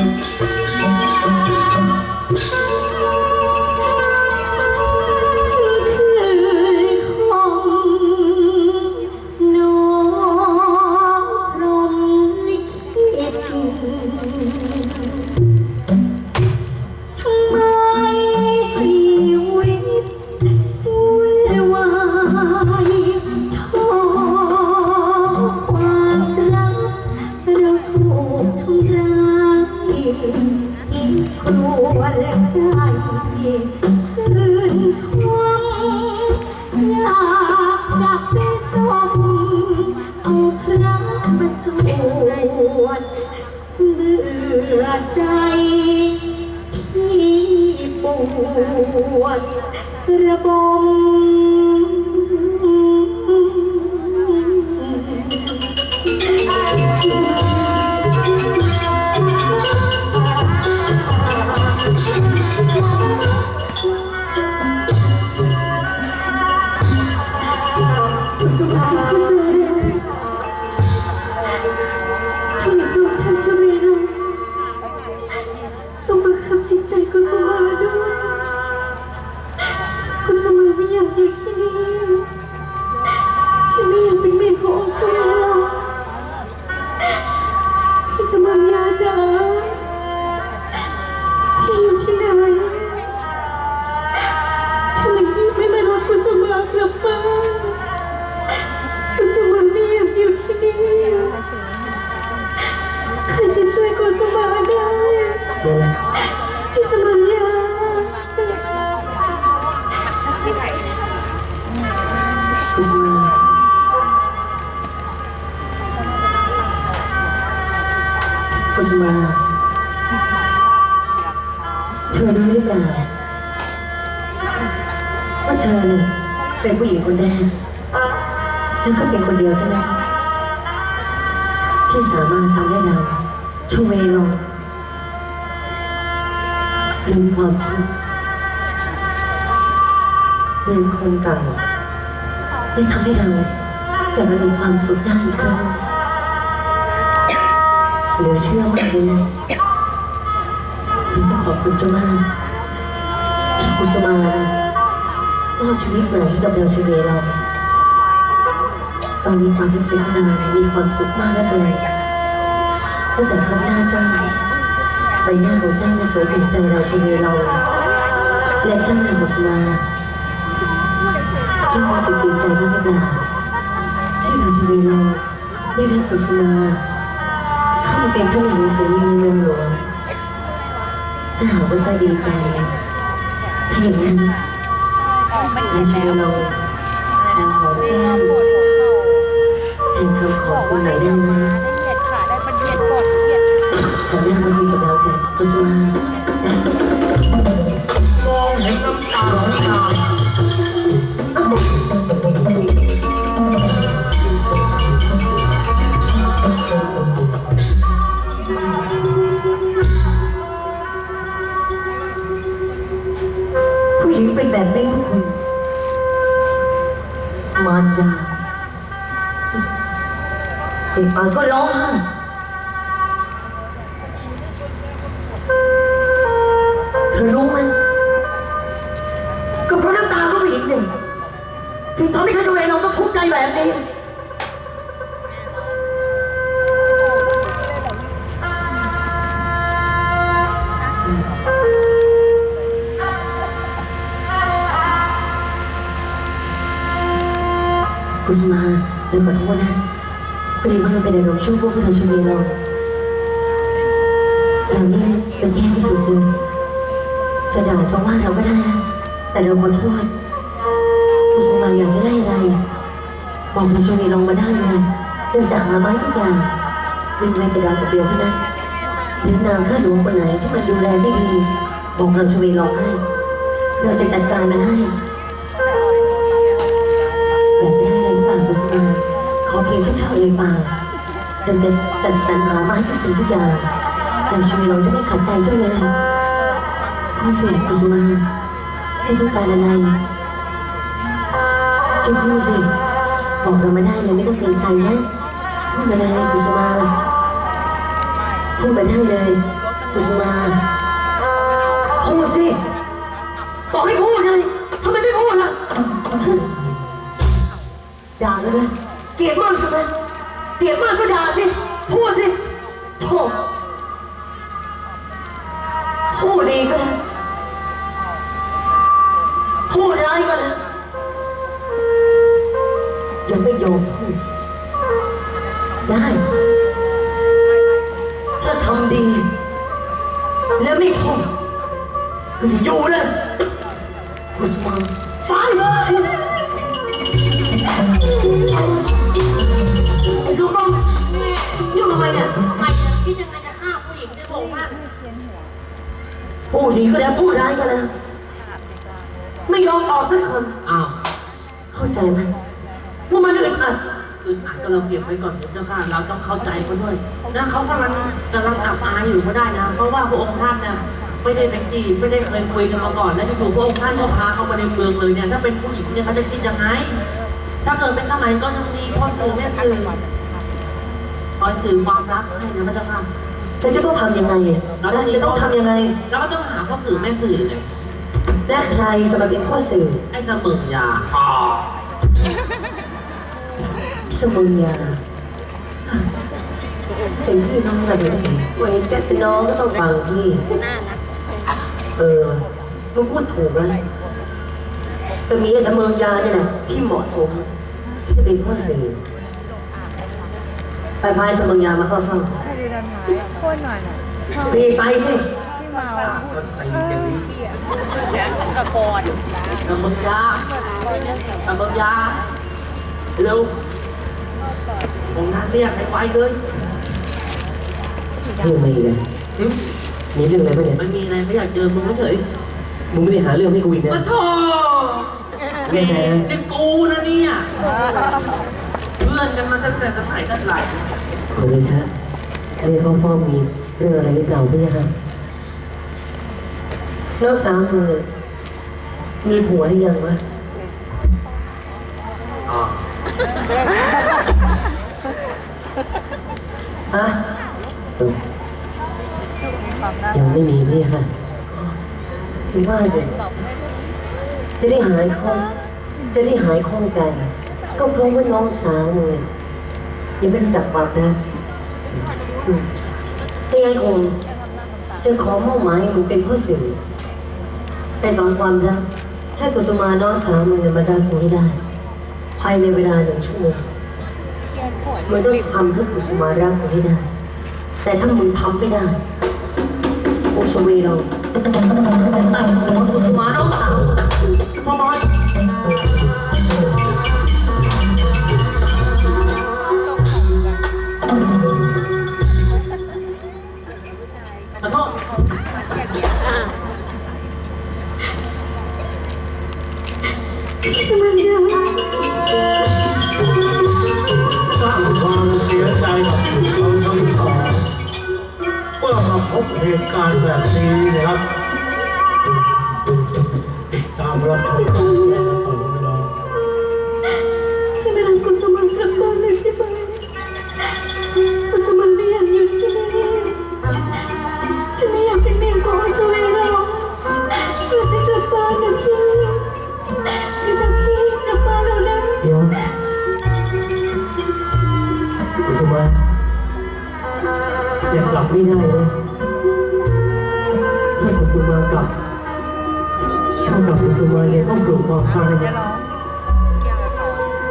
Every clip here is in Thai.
ที่ อใจที่ปวดระบม พี่สมัญญากุสุมาเธอรู้หรือเปล่าว่าเธอเนี่ยเป็นผู้หญิงคนแรกแล้วก็เป็นคนเดียวเท่านั้นที่สามารถทำให้เราชเวลงลื มความทุกข์ลืมคนเก่าได้ทำให้เรากลับมามีความสุขได้อีกครั้งเหลือเชื่อมากเลยผมต้องขอบคุณเจ้ามากที่คุณสมานะมอบชีวิตใหม่ให้กับเราชีวิตเรา ตอนนี้ความรู้สึกของเรามีความสุขมากแล้วเลยตั้งแต่พบหน้าเจ้า ใบหน้าของเจ้าเนี่ยสวยถึงใจเราชีวิตเราและเจ้านายบุตรมาเจ้ารู้สึกดีใจมากหรือเปล่าที่เราจะมีเราได้รับกุศลาเข้ามาเป็นผู้หญิงสรีในเมืองหลวงถ้าหากว่าเจ้าดีใจถ้าอย่างนั้นเราเชิญเราทางหอมแก้มแทนคำขอคนไหนได้ไหม แบบนี้ทุกคนมารยาเด็กมันก็ร้องไห้เธอรู้ไหมก็เพราะน้ำตาก็ผู้หญิงหนึ่งถึงทำให้ฉันตัวเองเราต้องทุกข์ใจแบบนี้ คุณมาเราขอโทษนะพอดีว่ามันเป็นอารมณ์ชั่ววูบที่เราชมีเราเราเนี่ยเป็นแย่ที่สุดเลยจะด่าจะว่าเราก็ได้นะแต่เราขอโทษคุณมาอยากจะได้อะไรบอกเราชมีลงมาได้เลยเราจะหาไม้ทุกอย่างหนึ่งในกระดาษกับเดียวเท่านั้นหรือนางข้าหลวงคนไหนที่มันดูแลไม่ดีบอกเราชมีลงให้เราจะจัดการมันให้ ขอเพียงแค่เธอเลยป่าเราจะจัดสรรหามาให้ทุกสิ่งทุกอย่างแต่ชีวิตเราจะไม่ขัดใจเจ้าเลยพูดสิคุณสมาเจ้าต้องการอะไรเจ้าพูดสิบอกเรามาได้เลยไม่ต้องเกรงใจนะพูดมาเลยคุณสมาพูดมาได้เลยรกุสุมาพูดสิบอกให้พูดเลยทำไมไม่พูดล่ะด่าเลยนะ เกลียดมากใช่ไมเกลียดมากก็ด่าสิ พูดสิโธ่พูดดีก็ได้พูดร้ายก็แล้วยังไม่ยอม อยู่ทำไมเนี่ยทำไมคิดยังไงจะฆ่าผู้หญิงในโรงท่านพูดดีก็แล้วพูดร้ายก็แล้ว ไม่ยอมออกสักคอ้าวำเข้าใจไหมว่ามันอึดอัดอึดอัดก็เราเก็บไว้ก่อนเจ้าค่ะเราต้องเข้าใจเขาด้วยนะเขากำลังกำลังอับอายอยู่ก็ได้นะ เพราะว่าพระองค์ท่านเนี่ยไม่ได้เป็นจีบไม่ได้เคยคุยกันมาก่อน แล้วอยู่ๆพระองค์ท่านก็พาเขามาในเมืองเลยเนี่ยถ้าเป็นผู้หญิงเนี่ยเขาจะคิดยังไง ถ้าเกิดเป็นสมัยก็ยังดีพ่อสื่อแม่สื่อ คอยสื่อความรักให้นะพระเจ้าค่ะแต่จะต้องทำยังไงอะแล้วจะต้องทำยังไง แล้วก็ต้องหาพ่อสื่อแม่สื่อเลยและใครจะมาเป็นพ่อสื่อไอ้เสมอยาสมุนยาเป็นพี่น้องกันเลยวันนี้แกเป็นน้องก็ต้องฟังพี่ น่ารักเออมึงพูดถูกแล้วแต่มีไอ้เสมอยาเนี่ยแหละที่เหมาะสมที่จะเป็นพ่อสื่อ ไปพายเสมอยามาเข้าเฝ้าใครดูดันหายอะโคนหน่อยน่ะชอบรีบไปสิที่เมาอะเออเหี้ยกระกอนเสมอยาเสมอยาเร็วองค์ท่านเรียกให้ไวเลยเรื่องอะไรเนี่ยหึมีเรื่องอะไรบ้างเนี่ยไม่มีอะไรไม่อยากเจอมึงเฉยมึงไม่ได้หาเรื่องให้กูอีกนะมาโทแหมนี่กูนะเนี่ยเพื่ อนกันมาตั้งแต่สมัยกันไหลขอเลยชะเรียกเขาฟ้องมีเรื่องอะไรหรือเปล่าพี่ครับน้องสาวเธอมีผัวหรือยังวะอ๋อฮะยังไม่มีพี่ค่ะถึงว่าสิจะได้หายคล่องจะได้หายคล่องใจ ก็เพราะว่าน้องสาวมึงยังไม่รู้จักปากนะอืมไม่งั้นคงจะขอมอบหมายให้มึงเป็นผู้สื่อไปสอนความรักให้กุสุมาน้องสาวมึงมาได้กูให้ได้ ภายในเวลาหนึ่งชั่วโมงมึงต้องทำให้กุสุมารักกูให้ได้ แต่ถ้ามึงทำไม่ได้กูชเวเราตัดหัวกุสุมาน้องสาวฟอมอน บเหตุการณ์แบบนี้นะครับตามรับชมกันต่อไปนะครับที่ไม่รักกุสมันกลับบ้านเลยใช่ไหมกุสมันไม่อยากอยู่ที่นี่ฉันไม่อยากเป็นเมียของช่วยเราเราจะกลับบ้านนะพี่พี่จะพี่กลับบ้านเรานะเดี๋ยวกุสุมายังกลับไม่ได้เลย สู่ความตายจะร้อง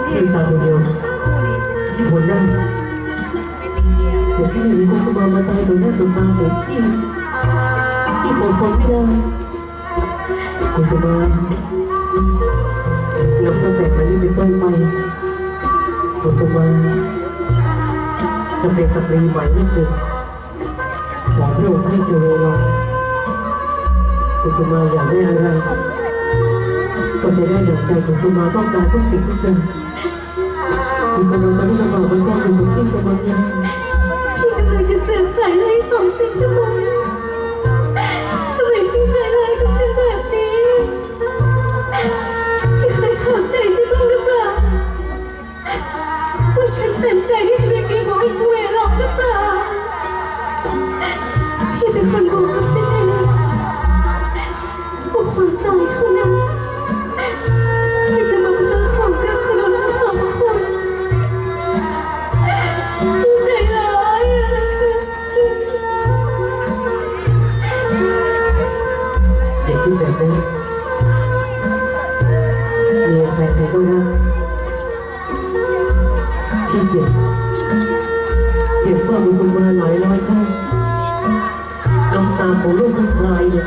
ที่ตาคนเดียวที่ผลได้แต่พี่หนีกุสุมามาตายโดยหน้าตัวตาผมพี่ที่ผมทนไม่ได้กุสุมานับตั้งแต่วันนี้เป็นต้นไปกุสุมาจะเป็นสตรีใหม่นิดหนึ่งของพระองค์ให้เจริญเรากุสุมาอยากได้อะไร ก็จะได้อย่างใจของสมาต้องการทุกสิ่งทุกอย่างที่สมาตอนนี้เราบอกมันก็อยู่ที่สมาเนี่ยพี่กำลังจะเสื่อมสายเลยสองฉันทำไมง นี้เมียใครใครก็รักพี่เจ็บเจ็บมามีคนมาหลายร้อยครั้งน้ำตาของลูกผู้ชายเนี่ย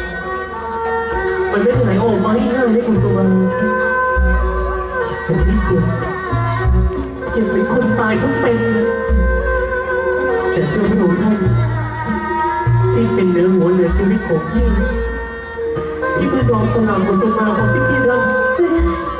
มันไม่ไหลออกมาง่ายๆได้คุณตัวฉันพี่เจ็บเจ็บเป็นคนตายทั้งเป็นเลยแต่เพื่อนพระองท่านที่เป็นเนื้อหัวเนื้อชีวิตของพี่ ที่ประดองสนามบุษมาของพี่กีดำ